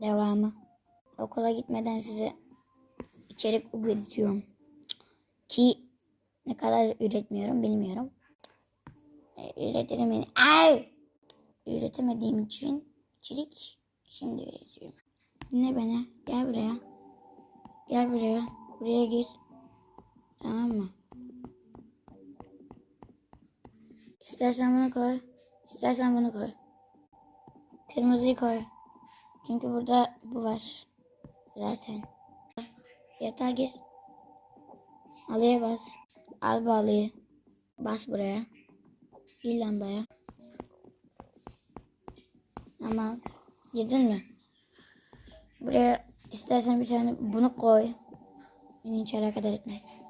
Devamı. Okula gitmeden size içerik üretiyorum. Ki ne kadar üretmiyorum bilmiyorum. E, Üretemedim. Ay! Üretemediğim için içerik şimdi üretiyorum. Dinle beni. Gel buraya. Gel buraya. Buraya gir. Tamam mı? İstersen bunu koy. İstersen bunu koy. Kırmızıyı koy. Çünkü burada bu var. Zaten. Yatağa gir. Alıya bas. Al bu alıyı. Bas buraya. Gir lambaya. Tamam. Girdin mi? Buraya istersen bir tane bunu koy. Beni hiç alakadar etmez.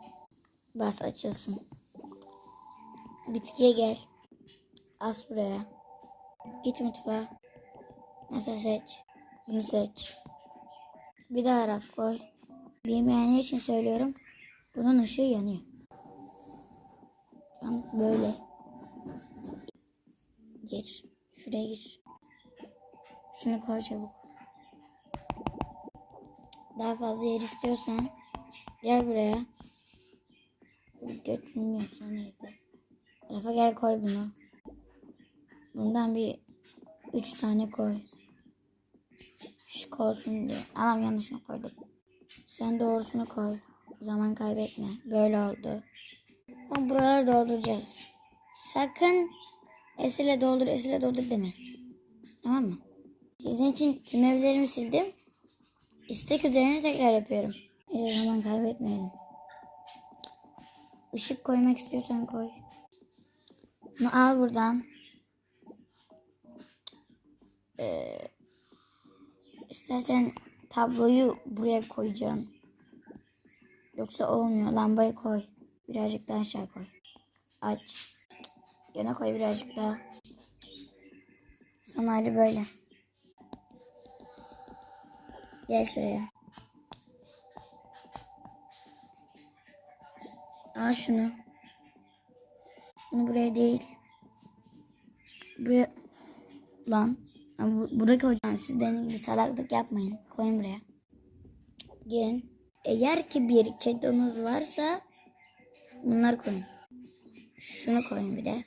Bas açılsın. Bitkiye gel. As buraya. Git mutfağa. Masa seç. Bunu seç. Bir daha raf koy. Bilmeyenler için söylüyorum. Bunun ışığı yanıyor. An böyle. Gir. Şuraya gir. Şunu koy çabuk. Daha fazla yer istiyorsan gel buraya. Götürmüyorsa neyse. Rafa gel koy bunu. Bundan bir üç tane koy. Şık olsun diye. Anam yanlışını koydum. Sen doğrusunu koy. Zaman kaybetme. Böyle oldu. Ama buraları dolduracağız. Sakın esile doldur, esile doldur deme. Tamam mı? Sizin için tüm evlerimi sildim. İstek üzerine tekrar yapıyorum. Hiç zaman kaybetmeyelim. Işık koymak istiyorsan koy. Bunu al buradan. Ee, istersen tabloyu buraya koyacağım. Yoksa olmuyor. Lambayı koy. Birazcık daha aşağı koy. Aç. Yana koy birazcık daha. Son hali böyle. Gel şuraya. Al şunu. Bunu buraya değil. Buraya lan. Ha, bu- Buraya koyacağım. Siz benim gibi salaklık yapmayın. Koyun buraya. Gelin. Eğer ki bir kedonuz varsa bunları koyun. Şunu koyun bir de.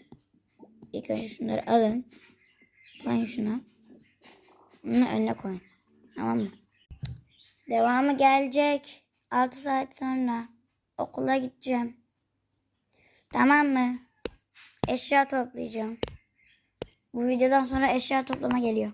İlk önce şunları alın. Koyun şuna. Bunu önüne koyun. Tamam mı? Devamı gelecek. 6 saat sonra okula gideceğim. Tamam mı? Eşya toplayacağım. Bu videodan sonra eşya toplama geliyor.